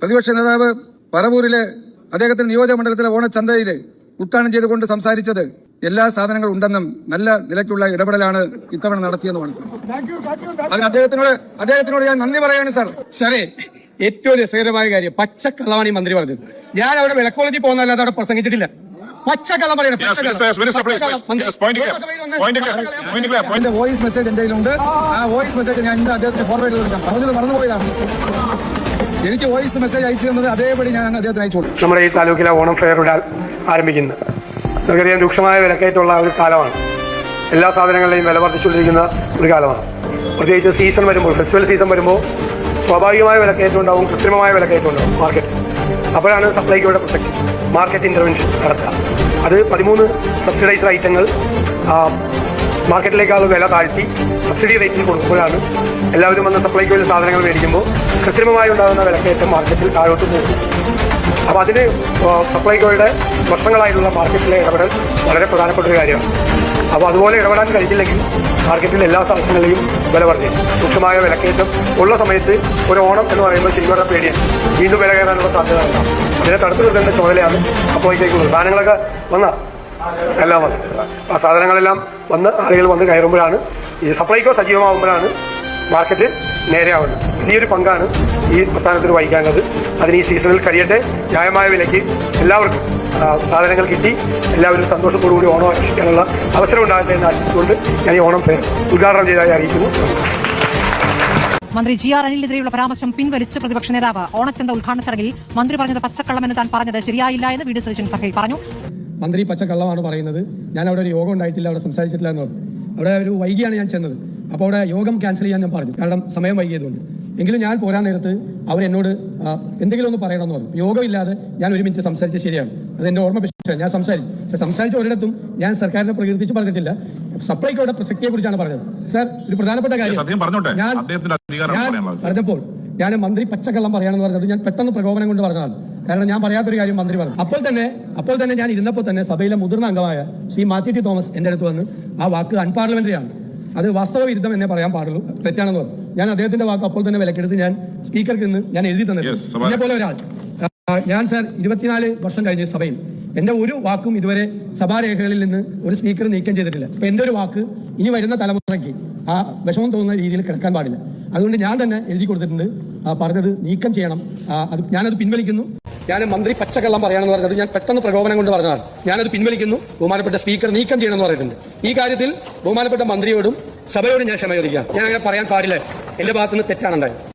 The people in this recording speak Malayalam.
പ്രതിപക്ഷ നേതാവ് പറവൂരിലെ അദ്ദേഹത്തിന്റെ നിയോജക മണ്ഡലത്തിലെ ഓണച്ചന്തയിൽ ഉദ്ഘാടനം ചെയ്തുകൊണ്ട് സംസാരിച്ചത് എല്ലാ സാധനങ്ങളും ഉണ്ടെന്നും നല്ല നിലയ്ക്കുള്ള ഇടപെടലാണ് ഇത്തവണ നടത്തിയെന്ന് മനസ്സിലാക്കി അതിന് അദ്ദേഹത്തിനോട് അദ്ദേഹത്തിനോട് ഞാൻ നന്ദി പറയാണ് സാർ. സാറേ ഏറ്റവും രസകരമായ കാര്യം പച്ചക്കള്ളമാണ് ഈ മന്ത്രി പറഞ്ഞത്. ഞാൻ അവിടെ വിളക്കോളജി പോകുന്നല്ലാതെ അവിടെ പ്രസംഗിച്ചിട്ടില്ല. പച്ചക്കള്ളം പറയണം എന്റെ വോയിസ് മെസ്സേജ് എന്തെങ്കിലും ഉണ്ട് ആ വോയിസ് മെസ്സേജ് ഞാൻ ഇന്ന് അദ്ദേഹത്തിന് ഫോർവേഡ് ചെയ്ത് കൊടുക്കാം. പറഞ്ഞത് മറന്നുപോയതാണ്. എനിക്ക് വോയിസ് മെസ്സേജ് അയച്ചു തന്നത് അതേപടി ഞാൻ അദ്ദേഹത്തിന് അയച്ചു നമ്മുടെ ഈ താലൂക്കിലെ ഓണം ഫെയർ ഇവിടെ ആരംഭിക്കുന്നത് നമുക്കറിയാം രൂക്ഷമായ വിലക്കയറ്റമുള്ള ഒരു കാലമാണ്. എല്ലാ സാധനങ്ങളുടെയും വില വർദ്ധിച്ചുകൊണ്ടിരിക്കുന്ന ഒരു കാലമാണ്. പ്രത്യേകിച്ച് സീസൺ വരുമ്പോൾ ഫെസ്റ്റിവൽ സീസൺ വരുമ്പോൾ സ്വാഭാവികമായ വിലക്കയറ്റം ഉണ്ടാവും കൃത്രിമമായ വിലക്കയറ്റം ഉണ്ടാവും മാർക്കറ്റ് അപ്പോഴാണ് സപ്ലൈക്കോയുടെ പ്രൊട്ടക്ഷൻ മാർക്കറ്റ് ഇന്റർവെൻഷൻ നടത്തുക. അത് പതിമൂന്ന് സബ്സിഡൈസ്ഡ് ഐറ്റങ്ങൾ മാർക്കറ്റിലേക്കാളും വില താഴ്ത്തി സബ്സിഡി റേറ്റിൽ കൊടുക്കുമ്പോഴാണ് എല്ലാവരും വന്ന് സപ്ലൈക്ക് വേണ്ട സാധനങ്ങൾ മേടിക്കുമ്പോൾ കൃത്രിമമായി ഉണ്ടാകുന്ന വിലക്കയറ്റം മാർക്കറ്റിൽ താഴോട്ട് പോകും. അപ്പോൾ അതിന് സപ്ലൈകോയുടെ വർഷങ്ങളായിട്ടുള്ള മാർക്കറ്റിലെ ഇടപെടൽ വളരെ പ്രധാനപ്പെട്ട ഒരു കാര്യമാണ്. അപ്പോൾ അതുപോലെ ഇടപെടാൻ കഴിഞ്ഞില്ലെങ്കിൽ മാർക്കറ്റിൽ എല്ലാ സ്ഥലങ്ങളിലെയും വില വർദ്ധിക്കും. സൂക്ഷ്മമായ വിലക്കയറ്റം ഉള്ള സമയത്ത് ഒരു ഓണം എന്ന് പറയുമ്പോൾ ശരിക്കും പേടിയാണ്. വീണ്ടും വില കയറാനുള്ള സാധ്യത ഉണ്ടാകും അതിനെ തടുത്തു നിർത്തേണ്ട ചുമതലയാണ് അപ്പോഴത്തേക്കുള്ളത്. സാധനങ്ങളൊക്കെ വന്ന? എല്ലാം വന്നു. സാധനങ്ങളെല്ലാം വന്ന് ആളുകൾ വന്ന് കയറുമ്പോഴാണ് ഈ സപ്ലൈക്കോ സജീവമാകുമ്പോഴാണ് മാർക്കറ്റ് നേരെയാവുന്നത്. വലിയൊരു പങ്കാണ് ഈ പ്രസ്ഥാനത്തിന് വഹിക്കാനുള്ളത്. അതിന് ഈ സീസണിൽ കഴിയട്ടെ ന്യായമായ വിലയ്ക്ക് എല്ലാവർക്കും സാധനങ്ങൾ കിട്ടി. എല്ലാവരും സന്തോഷത്തോടുകൂടി ഓണം ആഘോഷിക്കാനുള്ള അവസരം ഉണ്ടാകട്ടെ എന്ന് ആശിച്ചുകൊണ്ട് ഞാൻ ഈ ഓണം ഉദ്ഘാടനം ചെയ്തതായി അറിയിക്കുന്നു. മന്ത്രി ജി ആർ അനിലിനെതിരെയുള്ള പരാമർശം പിൻവലിച്ച് പ്രതിപക്ഷ നേതാവ് ഓണച്ചന്ത ഉദ്ഘാടന ചടങ്ങിൽ മന്ത്രി പറഞ്ഞത് പച്ചക്കള്ളമെന്ന് താൻ പറഞ്ഞത് ശരിയായില്ല എന്ന് വീട് സജീവൻ സഭയിൽ പറഞ്ഞു. മന്ത്രി പച്ചക്കള്ളമാണ് പറയുന്നത്. ഞാൻ അവിടെ ഒരു യോഗം ഉണ്ടായിട്ടില്ല അവിടെ സംസാരിച്ചിട്ടില്ല എന്ന് പറഞ്ഞു. അവിടെ ഒരു വൈകിയാണ് ഞാൻ ചെന്നത്. അപ്പോൾ അവിടെ യോഗം ക്യാൻസൽ ചെയ്യാൻ ഞാൻ പറഞ്ഞു. കാരണം സമയം വൈകിയതുകൊണ്ട്. എങ്കിലും ഞാൻ പോരാൻ നേരത്ത് അവർ എന്നോട് എന്തെങ്കിലും ഒന്ന് പറയണമെന്ന് പറഞ്ഞു. യോഗമില്ലാതെ ഞാൻ ഒരു മിനിറ്റ് സംസാരിച്ചത് ശരിയാണ്. അത് എന്റെ ഓർമ്മ പക്ഷേ ഞാൻ സംസാരിച്ചു. പക്ഷെ സംസാരിച്ച ഒരിടത്തും ഞാൻ സർക്കാരിനെ പ്രകീർത്തിച്ച് പറഞ്ഞിട്ടില്ല. സപ്ലൈക്കോയുടെ പ്രസക്തിയെ കുറിച്ചാണ് പറഞ്ഞത്. സാർ ഒരു പ്രധാനപ്പെട്ട കാര്യം. ഞാൻ. പറഞ്ഞപ്പോൾ ഞാൻ മന്ത്രി പച്ചക്കള്ളം പറയാണെന്ന് പറഞ്ഞത് ഞാൻ പെട്ടെന്ന് പ്രകോപനം കൊണ്ട് പറഞ്ഞതാണ്. കാരണം ഞാൻ പറയാത്തൊരു കാര്യം മന്ത്രി പറഞ്ഞു. അപ്പോൾ തന്നെ അപ്പോൾ തന്നെ ഞാൻ ഇരുന്നപ്പോൾ തന്നെ സഭയിലെ മുതിർന്ന അംഗമായ ശ്രീ മാത്യു ടി തോമസ് എന്റെ അടുത്ത് വന്ന് ആ വാക്ക് അൺപാർലമെന്ററിയാണ്. അത് വാസ്തവ വിരുദ്ധം എന്നേ പറയാൻ പാടുള്ളൂ. തെറ്റാണെന്ന് പറഞ്ഞു. ഞാൻ അദ്ദേഹത്തിന്റെ വാക്ക് അപ്പോൾ തന്നെ വിലക്കെടുത്ത് ഞാൻ സ്പീക്കർക്ക് നിന്ന് ഞാൻ എഴുതി തന്നിട്ടുണ്ട് എന്നെ പോലെ ഒരാൾ. ഞാൻ സാർ ഇരുപത്തിനാല് വർഷം കഴിഞ്ഞ സഭയിൽ. എന്റെ ഒരു വാക്കും ഇതുവരെ സഭാരേഖകളിൽ നിന്ന് ഒരു സ്പീക്കർ നീക്കം ചെയ്തിട്ടില്ല. അപ്പൊ എന്റെ ഒരു വാക്ക് ഇനി വരുന്ന തലമുറയ്ക്ക് ആ വിഷമം തോന്നുന്ന രീതിയിൽ കിടക്കാൻ പാടില്ല. അതുകൊണ്ട് ഞാൻ തന്നെ എഴുതി കൊടുത്തിട്ടുണ്ട്. പറഞ്ഞത് നീക്കം ചെയ്യണം. അത് ഞാനത് പിൻവലിക്കുന്നു. ഞാൻ മന്ത്രി പച്ചക്കള്ളം പറയണമെന്ന് പറഞ്ഞത് ഞാൻ പെട്ടെന്ന് പ്രകോപനം കൊണ്ട് പറഞ്ഞതാണ്. ഞാനത് പിൻവലിക്കുന്നു. ബഹുമാനപ്പെട്ട സ്പീക്കർ നീക്കം ചെയ്യണമെന്ന് പറഞ്ഞിട്ടുണ്ട് ഈ കാര്യത്തിൽ ബഹുമാനപ്പെട്ട മന്ത്രിയോടും സഭയോടും ഞാൻ ക്ഷമ ചോദിക്കാം ഞാൻ അങ്ങനെ പറയാൻ പാടില്ല. എന്റെ ഭാഗത്തുനിന്ന് തെറ്റാണ് ഉണ്ടായത്